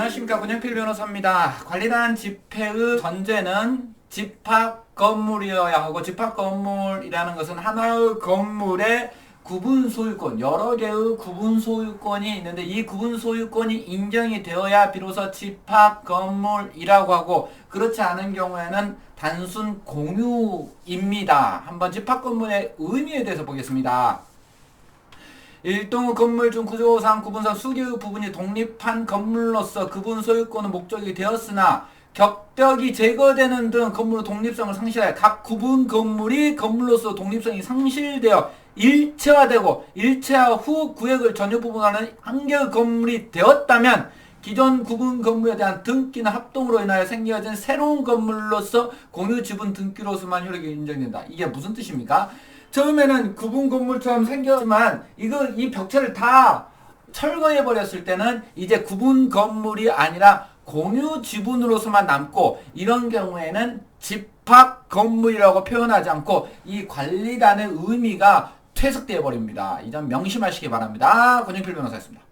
안녕하십니까 권영필 변호사입니다. 관리단 집회의 전제는 집합 건물이어야 하고 집합 건물이라는 것은 하나의 건물의 구분 소유권, 여러 개의 구분 소유권이 있는데 이 구분 소유권이 인정이 되어야 비로소 집합 건물이라고 하고 그렇지 않은 경우에는 단순 공유입니다. 한번 집합 건물의 의미에 대해서 보겠습니다. 일동 건물 중 구조상 구분상 수개의 부분이 독립한 건물로서 그분 소유권은 목적이 되었으나 격벽이 제거되는 등 건물의 독립성을 상실하여 각 구분 건물이 건물로서 독립성이 상실되어 일체화되고 일체화 후 구역을 전유 부분하는 한 개의 건물이 되었다면 기존 구분 건물에 대한 등기나 합동으로 인하여 생겨진 새로운 건물로서 공유 지분 등기로서만 효력이 인정된다. 이게 무슨 뜻입니까? 처음에는 구분 건물처럼 생겼지만 이거 이 벽체를 다 철거해 버렸을 때는 이제 구분 건물이 아니라 공유 지분으로서만 남고 이런 경우에는 집합 건물이라고 표현하지 않고 이 관리단의 의미가 퇴색되어 버립니다. 이 점 명심하시기 바랍니다. 권영필 변호사였습니다.